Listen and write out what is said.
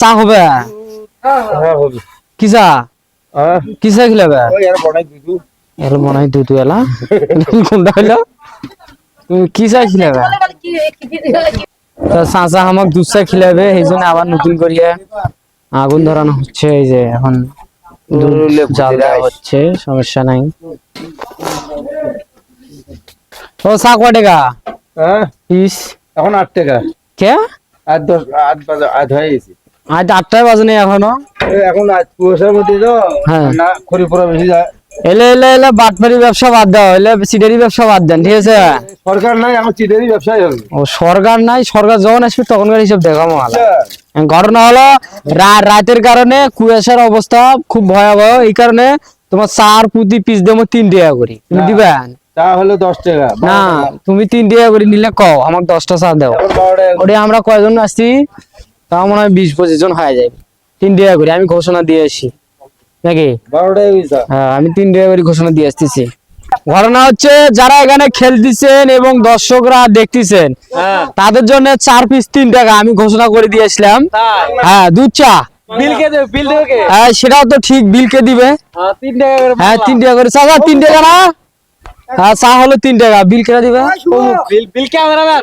চা হবে হ্যাঁ কি চা? হ্যাঁ। কি চা খিলাবে হয় দুধ এলা কোনটা হইল? তুমি কি চা খিলাবে তো চাচা আমাক দুধ চা খিলাবে এই জন্য আবার নতুন করিয়ে আগুন ধরানো হচ্ছে এই যে এখন দেওয়া হচ্ছে সমস্যা নাই। ও চা কয় টাকা? হ্যাঁ। ইস। এখন আট টাকা। কে? আট দশ আট বাজে আট হয়ে গেছে। আজ আটটায় বাজে নেই এখনও। এখন আজ কুয়াশার মধ্যে তো হ্যাঁ। না বেশি যায়। এলে এলে এলে বাটপারি ব্যবসা বাদ দাও এলে ব্যবসা বাদ দেন ঠিক আছে? সরকার নাই এখন হবে। ও সরকার নাই সরকার যখন আসবে তখনকার হিসাব দেখাবো মালা। ঘটনা হলো রাতের কারণে কুয়াশার অবস্থা খুব ভয়াবহ এই কারণে তোমার চার প্রতি পিস দেবো তিন টাকা করি তুমি। দিবে চা দশ টাকা না তুমি তিন টাকা করে নিলে কও আমাকে দশটা চা দাও। ওটা আমরা কয়জন আসছি? তাও মনে হয় বিশ পঁচিশ জন হয়ে যাবে। তিন টাকা করে আমি ঘোষণা দিয়ে আসি। নাকি? হ্যাঁ আমি তিন টাকা করে ঘোষণা দিয়ে আসতেছি। ঘটনা হচ্ছে যারা এখানে খেলতেছেন এবং দর্শকরা দেখতেছেন হ্যাঁ। তাদের জন্য চার পিস তিন টাকা আমি ঘোষণা করে দিয়েছিলাম হ্যাঁ দুধ চা। হ্যাঁ সেটাও তো ঠিক বিল কে দিবে। হ্যাঁ তিন টাকা করে হ্যাঁ তিন টাকা চা চা, তিন টাকা না? হ্যাঁ চা হলো তিন টাকা বিল কেটে দিবে? Bill cameraman.